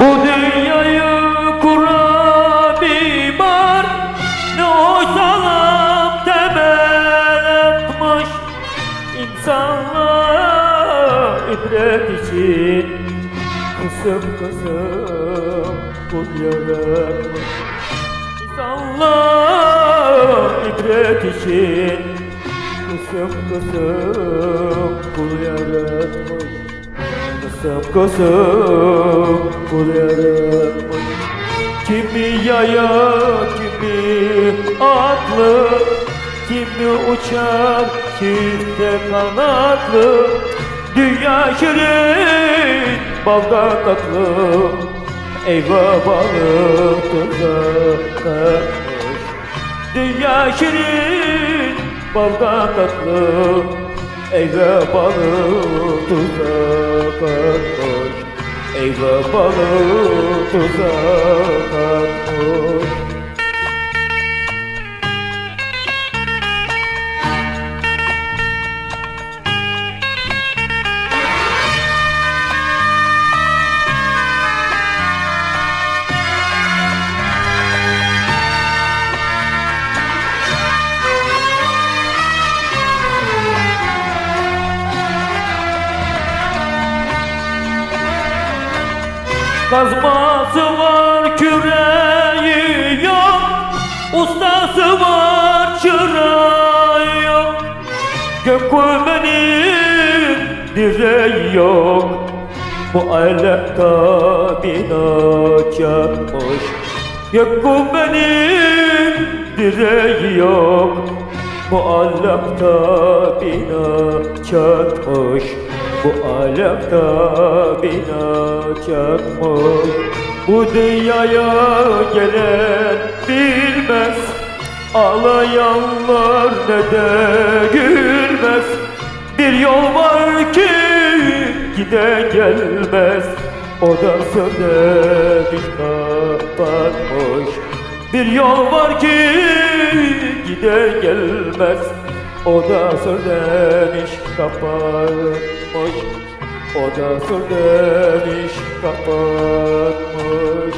Bu dünyayı kuran imar Ne o salam temel atmış İnsanlara ibret için. Kısım kısım bu yaratmış İnsanlar ibret için. Kısım kısım kul yaratmış Kısım kısım Kimi yaya, kimi atlı Kimi uçar, çifte kanatlı. Dünya şirin, balda tatlı. Eyvah balık tuzakmış Dünya şirin, balda tatlı. Eyvah balık tuzakmış Eyvah balık tuzakmış Kazması var yok Ustası var çırağı yok. Gök kubbenin direği yok. Bu alemde bina çarpmış Gök kubbenin direği yok Bu alemde bina çarpmış Bu alemde bina çarpmış Bu dünyaya gelen bilmez. Ağlayanlar ne de gülmez. Bir yol var ki gide gelmez. O da söylemiş kapatmış Bir yol var ki gide gelmez. O da söylemiş kapatmış O da söylemiş kapatmış